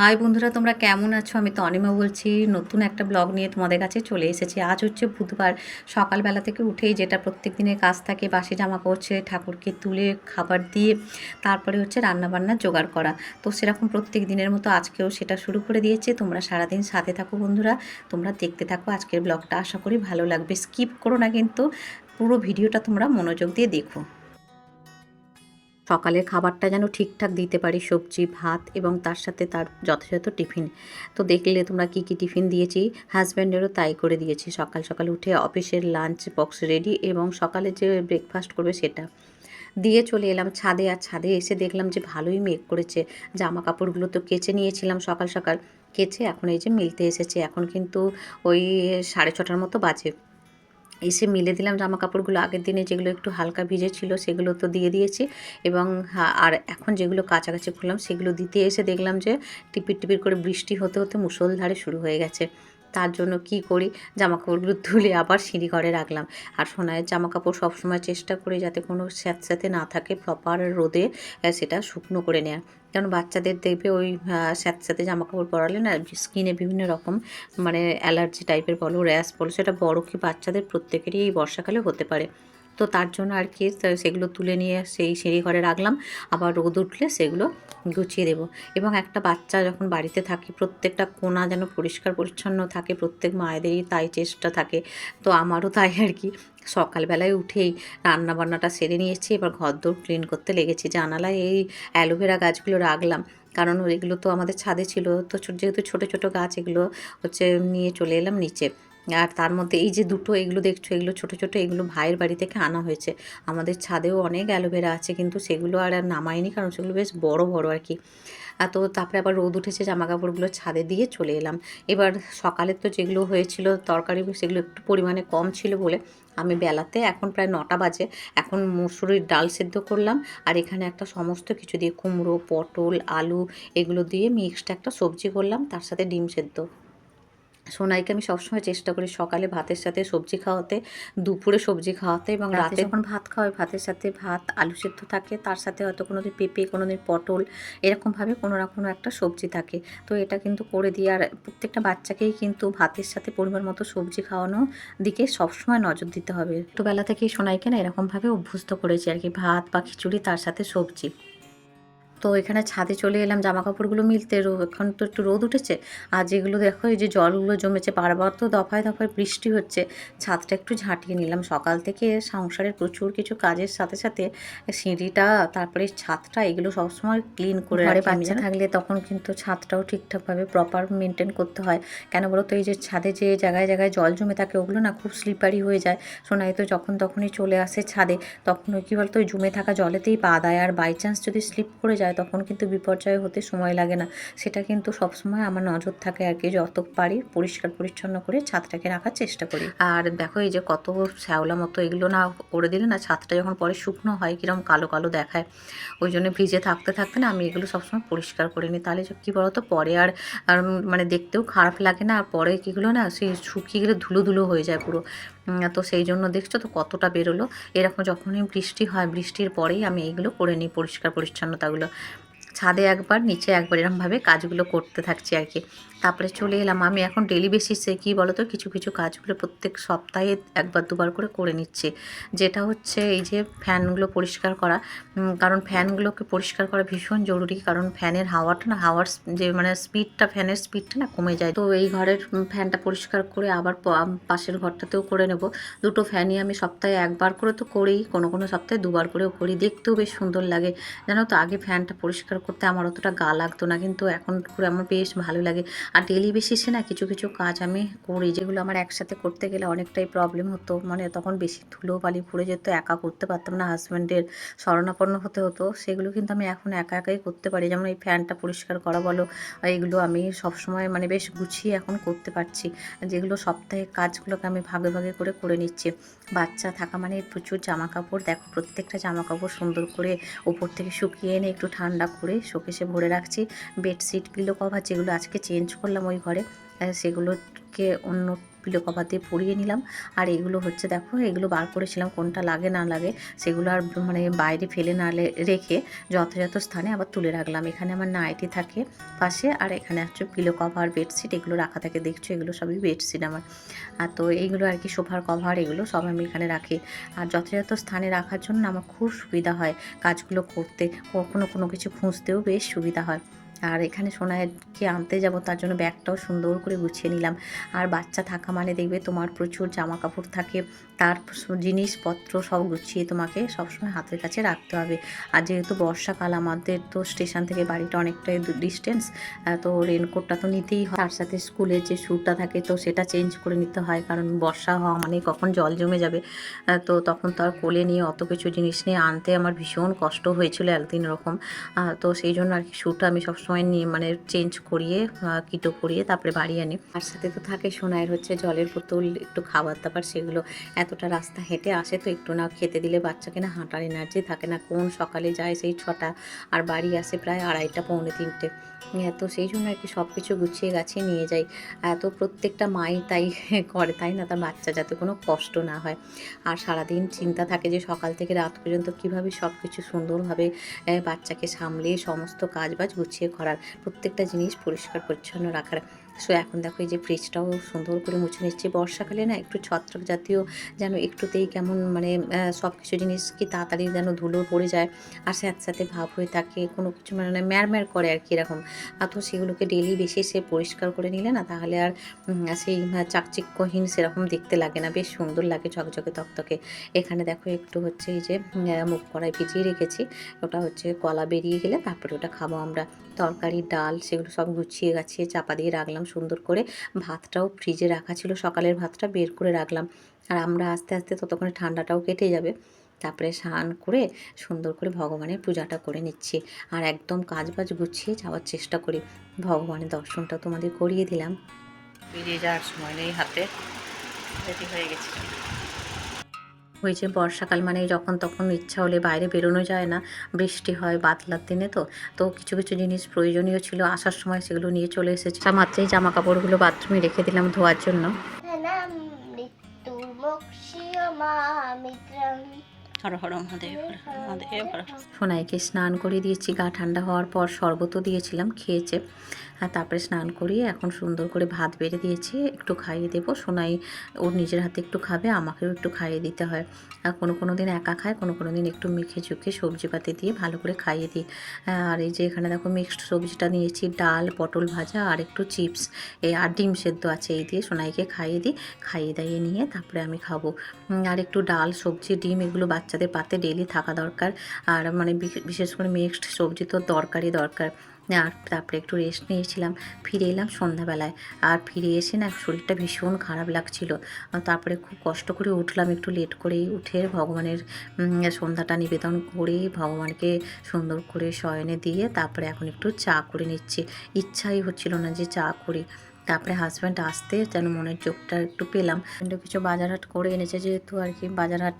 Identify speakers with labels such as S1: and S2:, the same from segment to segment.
S1: High বন্ধুরা, তোমরা কেমন আছো? আমি তো অনিমা বলছি। নতুন একটা ব্লগ নিয়ে তোমাদের কাছে চলে এসেছি। আজ হচ্ছে বুধবার। সকালবেলা থেকে উঠেই যেটা প্রত্যেক দিনের কাজ থাকে, বাসি জামা কাপড় ঠাকুরকে তুলে খাবার দিয়ে, তারপরে হচ্ছে রান্নাবান্না জোগাড় করা। তো সেরকম প্রত্যেক দিনের মতো আজকেও সেটা শুরু করে দিয়েছে। তোমরা সারাদিন সাথে থাকো বন্ধুরা। তোমরা দেখতে থাকো আজকের ব্লগটা। আশা করি ভালো লাগবে। স্কিপ করো না কিন্তু, পুরো ভিডিওটা তোমরা মনোযোগ দিয়ে দেখো। সকালের খাবারটা যেন ঠিকঠাক দিতে পারি, সবজি, ভাত এবং তার সাথে তার যথাযথ টিফিন। তো দেখলে তোমরা কি কি টিফিন দিয়েছি? হাজব্যান্ডেরও তাই করে দিয়েছি। সকাল সকাল উঠে অফিসের লাঞ্চ বক্স রেডি এবং সকালে যে ব্রেকফাস্ট করবে সেটা। দিয়ে চলে এলাম ছাদে আর ছাদে এসে দেখলাম যে ভালোই মেঘ করেছে। জামা কাপড়গুলো তো কেচে নিয়েছিলাম সকাল সকাল। কেচে এখন এই যে মিলতে এসেছে। এখন কিন্তু ওই সাড়ে ছটার মতো বাজে। এসে মিলে দিলাম জামা কাপড়গুলো আগের দিনে যেগুলো একটু হালকা ভিজে ছিল সেগুলো তো দিয়ে দিয়েছি এবং আর এখন যেগুলো কাছাকাছি খুললাম সেগুলো দিতে এসে দেখলাম যে টিপির টিপির করে বৃষ্টি হতে হতে মুসলধারে শুরু হয়ে গেছে। তার জন্য কি করি? জামা কাপড়গুলো তুলে আবার সিঁড়ি ঘরে রাখলাম। আর সোনায়ের জামা কাপড় সবসময় চেষ্টা করি যাতে কোনো স্যাঁতস্যাঁতে না থাকে প্রপার রোদে সেটা শুকনো করে নেওয়া কারণ বাচ্চাদের দেখবে ওই স্যাঁতস্যাঁতে জামা কাপড় পরালে না স্কিনে বিভিন্ন রকম মানে অ্যালার্জি টাইপের বলো, র্যাশ বলো, সেটা বড় কি বাচ্চাদের প্রত্যেকেরই এই বর্ষাকালে হতে পারে। তো তার জন্য আর কি সেগুলো তুলে নিয়ে সেই সিঁড়ি ঘরে রাখলাম। আবার রোদ উঠলে সেগুলো গুছিয়ে দেবো। এবং একটা বাচ্চা যখন বাড়িতে থাকে, প্রত্যেকটা কোণা যেন পরিষ্কার পরিচ্ছন্ন থাকে, প্রত্যেক মায়েদেরই তাই চেষ্টা থাকে। তো আমারও তাই আর কি। সকালবেলায় উঠেই রান্নাবান্নাটা সেরে নিয়েছি, এবার ঘর দৌড় ক্লিন করতে লেগেছি। জানালায় এই অ্যালোভেরা গাছগুলো রাখলাম। কারণ এগুলো তো আমাদের ছাদে ছিল। তো যেহেতু ছোটো ছোটো গাছ, এগুলো হচ্ছে নিয়ে চলে এলাম নিচে। আর তার মধ্যে এই যে দুটো, এগুলো দেখছ, এগুলো ছোটো ছোটো, এগুলো ভাইয়ের বাড়ি থেকে আনা হয়েছে। আমাদের ছাদেও অনেক অ্যালোভেরা আছে, কিন্তু সেগুলো আর আর নামায়নি, কারণ সেগুলো বেশ বড় বড় আর কি। তো তারপরে আবার রোদ উঠেছে জামা কাপড়গুলো ছাদে দিয়ে চলে এলাম। এবার সকালে তো যেগুলো হয়েছিল তরকারি, সেগুলো একটু পরিমাণে কম ছিল বলে আমি বেলাতে, এখন প্রায় নটা বাজে, এখন মুসুরির ডাল সেদ্ধ করলাম। আর এখানে একটা সমস্ত কিছু দিয়ে কুমড়ো, পটল, আলু, এগুলো দিয়ে মিক্সড একটা সবজি করলাম, তার সাথে ডিম সেদ্ধ। সোনাইকে আমি সবসময় চেষ্টা করি সকালে ভাতের সাথে সবজি খাওয়াতে দুপুরে সবজি খাওয়াতে এবং রাতে যখন ভাত খাওয়াই ভাতের সাথে ভাত আলু সেদ্ধ থাকে তার সাথে হয়তো কোনো দিন পেঁপে কোনো দিন পটল এরকমভাবে কোনো না কোনো একটা সবজি থাকে। তো এটা কিন্তু করে দিই আর প্রত্যেকটা বাচ্চাকেই কিন্তু ভাতের সাথে পরিমাণ মতো সবজি খাওয়ানো দিকে সবসময় নজর দিতে হবে। ছোটোবেলা থেকেই সোনাইকে না এরকমভাবে অভ্যস্ত করেছি আর কি ভাত বা খিচুড়ি তার সাথে সবজি। তো এখানে ছাদে চলে এলাম জামা কাপড়গুলো মিলতে। রো- এখন তো একটু রোদ উঠেছে। আর যেগুলো দেখো এই যে জলগুলো জমেছে বারবার তো দফায় দফায় বৃষ্টি হচ্ছে। ছাদটা একটু ঝাঁটিয়ে নিলাম। সকাল থেকে সংসারের প্রচুর কিছু কাজের সাথে সাথে সিঁড়িটা তারপরে ছাদটা এগুলো সবসময় ক্লিন করে ঘরে বাচ্চা থাকলে তখন কিন্তু ছাদটাও ঠিকঠাকভাবে প্রপার মেনটেন করতে হয়। কেন বলো তো এই যে ছাদে যে জায়গায় জায়গায় জল জমে থাকে ওগুলো না খুব স্লিপারি হয়ে যায়। সোনাই তো যখন তখনই চলে আসে ছাদে তখন ওই কী বলতো ওই জমে থাকা জলেতেই পা দেয়। আর বাই চান্স যদি স্লিপ করে যায় তখন কিন্তু বিপর্যয় হতে সময় লাগে না। সেটা কিন্তু সবসময় আমার নজর থাকে আর কি যত পারি পরিষ্কার পরিচ্ছন্ন করে ছাদটাকে রাখার চেষ্টা করি। আর দেখো এই যে কত শ্যাওলা মতো এগুলো না করে দিলে না ছাদটা যখন পরে শুকনো হয় কীরকম কালো কালো দেখায়। ওই জন্য ভিজে থাকতে থাকতে না আমি এগুলো সবসময় পরিষ্কার করে নিই। তাহলে কী বলতো, পরে আর মানে দেখতেও খারাপ লাগে না। আর পরে কীগুলো না সেই শুকিয়ে গেলে ধুলো ধুলো হয়ে যায় পুরো। তো সেই জন্য দেখছ তো কতটা বেরোলো। এরকম যখনই বৃষ্টি হয়, বৃষ্টির পরেই আমি এইগুলো করে নিই পরিষ্কার পরিচ্ছন্নতাগুলো। ছাদে একবার নিচে একবার এরকমভাবে কাজগুলো করতে থাকছি আর কি। তারপরে চলে এলাম। আমি এখন ডেলি বেসিসে কী বলো তো কিছু কিছু কাজগুলো প্রত্যেক সপ্তাহে একবার, দুবার করে করে নিচ্ছি। যেটা হচ্ছে এই যে ফ্যানগুলো পরিষ্কার করা। কারণ ফ্যানগুলোকে পরিষ্কার করা ভীষণ জরুরি। কারণ ফ্যানের হাওয়াটা না, হাওয়ার যে মানে স্পিডটা ফ্যানের স্পিডটা না কমে যায়। তো এই ঘরের ফ্যানটা পরিষ্কার করে আবার পাশের ঘরটাতেও করে নেব। দুটো ফ্যানই আমি সপ্তাহে একবার করে তো করেই কোনো কোনো সপ্তাহে দুবার করেও করি। দেখতেও বেশ সুন্দর লাগে। জানো তো, আগে ফ্যানটা পরিষ্কার করতে আমার অতটা গা লাগতো না। কিন্তু এখন করে আমার বেশ ভালো লাগে। আর ডেলি বেসিসে না কিছু কিছু কাজ আমি করি যেগুলো আমার একসাথে করতে গেলে অনেকটাই প্রবলেম হতো। মানে তখন বেশি ধুলো বালি পড়ে যেত, একা করতে পারতাম না হাজব্যান্ডের শরণাপন্ন হতে হতো। সেগুলো কিন্তু আমি এখন একা, একাই করতে পারি। যেমন এই ফ্যানটা পরিষ্কার করা বলো, এইগুলো আমি সবসময় মানে বেশ গুছিয়ে এখন করতে পারছি। যেগুলো সপ্তাহে কাজগুলোকে আমি ভাগে ভাগে করে করে নিচ্ছি। বাচ্চা থাকা মানে প্রচুর জামা কাপড় দেখো প্রত্যেকটা জামা কাপড় সুন্দর করে উপর থেকে শুকিয়ে এনে একটু ঠান্ডা করে শোকেসে ভরে রাখছি। বেডশিট পিলো কভার যেগুলো আজকে চেঞ্জ করলাম ওই ঘরে। সেগুলোকে অন্য পিলো কভার দিয়ে পরিয়ে নিলাম। আর এগুলো হচ্ছে দেখো, এগুলো বার করেছিলাম কোনটা লাগে না লাগে, সেগুলো আর মানে বাইরে ফেলে না রেখে যথাযথ স্থানে আবার তুলে রাখলাম। এখানে আমার নাইটি থাকে পাশে, আর এখানে হচ্ছে পিলো কভার, বেডশিট, এগুলো রাখা থাকে। দেখছ, এগুলো সবই বেডশিট আমার। আর তো এইগুলো আর কি সোফার কভার, এগুলো সব আমি এখানে রাখি। আর যথাযথ স্থানে রাখার জন্য আমার খুব সুবিধা হয় কাজগুলো করতে। কখনো কোনো কিছু খুঁজতেও বেশ সুবিধা হয়। আর এখানে সোনাকে আনতে যাব, তার জন্য ব্যাগটাও সুন্দর করে গুছিয়ে নিলাম। আর বাচ্চা থাকা মানে দেখবে তোমার প্রচুর জামা কাপড় থাকে তার জিনিসপত্র সব গুছিয়ে তোমাকে সবসময় হাতের কাছে রাখতে হবে। আর যেহেতু বর্ষাকাল আমাদের তো স্টেশন থেকে বাড়িটা অনেকটাই ডিস্টেন্স তো রেনকোটটা তো নিতেই হয়। তার সাথে স্কুলের যে শ্যুটা থাকে তো সেটা চেঞ্জ করে নিতে হয়। কারণ বর্ষা হওয়া মানে কখন জল জমে যাবে। তো তখন তো আর কোলে নিয়ে অত কিছু জিনিস নিয়ে আনতে আমার ভীষণ কষ্ট হয়েছিল একদিন এরকম। আহ, তো সেই জন্য আর কি শ্যুটা আমি সবসময় নিয়ে মানে চেঞ্জ করিয়ে কিটো করিয়ে তারপরে বাড়ি আনি। তার সাথে তো থাকে সোনায়ের হচ্ছে জলের বোতল একটু খাবার দাবার সেগুলো। এতটা রাস্তা হেঁটে আসে তো একটু না খেতে দিলে বাচ্চাকে না হাঁটার এনার্জি থাকে না। কোন সকালে যায় সেই ছটা আর বাড়ি আসে প্রায় আড়াইটা, পৌনে তিনটে। তো সেই জন্য আর কি সব কিছু গুছিয়ে গাছিয়ে নিয়ে যাই। তো প্রত্যেকটা মাই তাই করে, তাই না? তার বাচ্চা যাতে কোনো কষ্ট না হয়। আর সারাদিন চিন্তা থাকে যে সকাল থেকে রাত পর্যন্ত কীভাবে সব কিছু সুন্দরভাবে বাচ্চাকে সামলে সমস্ত কাজ বাজ গুছিয়ে করার, প্রত্যেকটা জিনিস পরিষ্কার পরিচ্ছন্ন রাখার। সো এখন দেখো এই যে ফ্রিজটাও সুন্দর করে মুছে নিচ্ছে বর্ষাকালে না একটু ছত্রাক জাতীয় যেন একটুতেই কেমন মানে সব কিছু জিনিস কি তাড়াতাড়ি যেন ধুলো পড়ে যায় আর স্যাঁত সাথে ভাব হয়ে থাকে, কোনো কিছু মানে ম্যারম্যার করে আর কি এরকম। আর তো সেগুলোকে ডেলি বেশি সে পরিষ্কার করে নিলে না তাহলে আর সেই চাকচিক্যহীন সেরকম দেখতে লাগে না। বেশ সুন্দর লাগে ঝকঝকে তকতকে। এখানে দেখো একটু হচ্ছে এই যে মুখ কড়াই ভিজিয়ে রেখেছি। ওটা হচ্ছে কলা বেরিয়ে গেলে তারপরে ওটা খাব আমরা। তরকারি, ডাল সেগুলো সব গুছিয়ে গাছিয়ে চাপা দিয়ে রাখলাম। সুন্দর করে। ভাতটাও ফ্রিজে রাখা ছিল, সকালের ভাতটা বের করে রাখলাম। আর আমরা আস্তে আস্তে ততক্ষণে ঠান্ডাটাও কেটে যাবে। তারপরে স্নান করে সুন্দর করে ভগবানের পূজাটা করে নিচ্ছি। আর একদম কাজ বাজ গুছিয়ে যাওয়ার চেষ্টা করি। ভগবানের দর্শনটা তোমাদের করিয়ে দিলাম। বেরিয়ে যাওয়ার সময় নেই হাতে। রেডি হয়ে গেছি। ওই যে বর্ষাকাল মানে যখন তখন ইচ্ছা হলে বাইরে বেরোনো যায় না। বৃষ্টি হয় বাদলার দিনে তো। তো কিছু কিছু জিনিস প্রয়োজনীয় ছিল আসার সময় সেগুলো নিয়ে চলে এসেছি। তা মাত্রই জামা কাপড়গুলো বাথরুমে রেখে দিলাম ধোয়ার জন্য। মহাদেব মহাদেব হর হর। সোনাইকে স্নান করে দিয়েছি গা ঠান্ডা হওয়ার পর শরবতও দিয়েছিলাম খেয়েছে। আর তারপরে স্নান করিয়ে এখন সুন্দর করে ভাত বেড়ে দিয়েছি, একটু খাইয়ে দেবো। সোনাই ওর নিজের হাতে একটু খাবে, আমাকেও একটু খাইয়ে দিতে হয়। আর কোনো কোনো দিন একা খায়, কোনো কোনো দিন একটু মেখে চুখে সবজি পাতি দিয়ে ভালো করে খাইয়ে দিই। আর এই যে এখানে দেখো মিক্সড সবজিটা নিয়েছি, ডাল, পটল ভাজা আর একটু চিপস এই আর ডিম সেদ্ধ আছে এই দিয়ে সোনাইকে খাইয়ে দিই। খাইয়ে দাইয়ে নিয়ে তারপরে আমি খাব। আর একটু ডাল, সবজি, ডিম এগুলো বাচ্চাদের পাতে ডেলি থাকা দরকার। আর মানে বিশে- বিশেষ করে মিক্সড সবজি তো দরকারই দরকার। আর তারপরে একটু রেস্ট নিয়েছিলাম, ফিরে এলাম সন্ধ্যাবেলায়। আর ফিরে এসে না শরীরটা ভীষণ খারাপ লাগছিল। তারপরে খুব কষ্ট করে উঠলাম, একটু লেট করেই উঠে ভগবানের সন্ধ্যাটা নিবেদন করে ভগবানকে সুন্দর করে শয়নে দিয়ে তারপরে এখন একটু চা করে নিচ্ছি। ইচ্ছাই হচ্ছিল না যে চা করি। তারপরে হাজব্যান্ড আসতে যেন মনের চোখটা একটু পেলাম। কিছু বাজারহাট করে এনেছে যেহেতু আর কি, বাজারহাট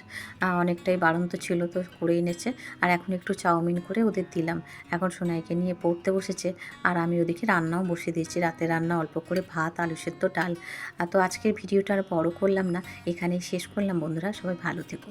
S1: অনেকটাই বাড়ন্ত ছিল তো করে এনেছে। আর এখন একটু চাউমিন করে ওদের দিলাম। এখন সোনাইকে নিয়ে পড়তে বসেছে। আর আমি ওদিকে রান্নাও বসিয়ে দিয়েছি। রাতে রান্না অল্প করে ভাত, আলু সেদ্ধ, ডাল। আর তো আজকের ভিডিওটা আর বড় করলাম না, এখানেই শেষ করলাম। বন্ধুরা, সবাই ভালো থেকো।